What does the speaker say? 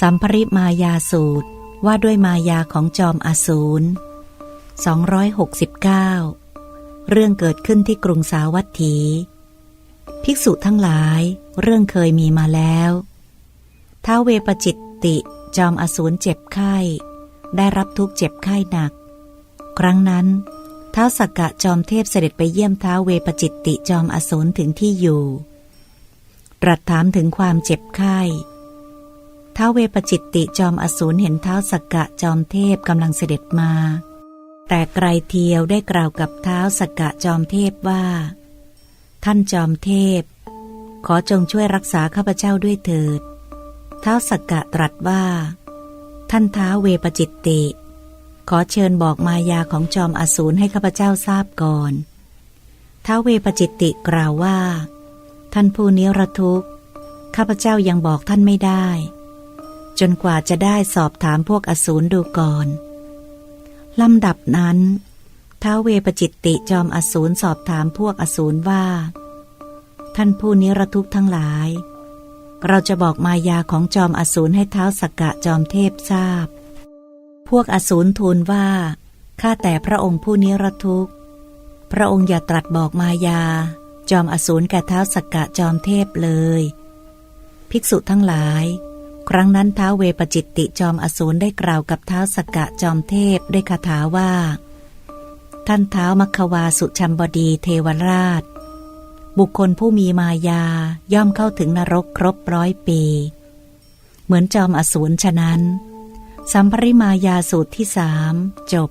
สัมภริมายาสูตรว่าด้วยมายาของจอมอสูร 269 เรื่องเกิดขึ้นที่กรุงสาวัตถี ภิกษุทั้งหลายเรื่องเคยมีมาแล้วท้าวเวปจิตติจอมอสูรเจ็บไข้ ได้รับทุกข์เจ็บไข้หนัก ครั้งนั้นท้าวสักกะจอมเทพเสด็จไปเยี่ยมท้าวเวปจิตติจอมอสูรถึงที่อยู่ ตรัสถามถึงความเจ็บไข้ ท้าเวปจิตติจอมอสูรเห็นท้าสักกะจอมเทพกำลังเสด็จมา แต่ไกรเทียวได้กล่าวกับท้าสักกะจอมเทพว่า ท่านจอมเทพ ขอจงช่วยรักษาข้าพเจ้าด้วยเถิดท้าสักกะตรัสว่า ท่านท้าเวปจิตติ ขอเชิญบอกมายาของจอมอสูรให้ข้าพเจ้าทราบก่อนท้าเวปจิตติกล่าวว่า ท่านผู้นิรทุกข์ข้าพเจ้ายังบอกท่านไม่ได้ จนกว่าจะได้สอบถามพวกอสูรดูก่อนลำดับนั้นท้าเวปจิตติจอมอสูรสอบถามพวกอสูรว่า ท่านผู้นิรทุกข์ทั้งหลาย เราจะบอกมายาของจอมอสูรให้เท้าสักกะจอมเทพทราบ พวกอสูรทูลว่าข้าแต่พระองค์ผู้นิรทุกข์ พระองค์อย่าตรัสบอกมายา จอมอสูรแก่เท้าสักกะจอมเทพเลย ภิกษุทั้งหลาย ครั้งนั้นท้าวเวปจิตติจอมอสูรได้กล่าวกับเท้าสกกะจอมเทพด้วยคาถาว่า ท่านเท้ามัควาสุชัมบดีเทวราช บุคคลผู้มีมายาย่อมเข้าถึงนรกครบร้อยปี เหมือนจอมอสูรฉะนั้น สัมภริมายาสูตรที่สามจบ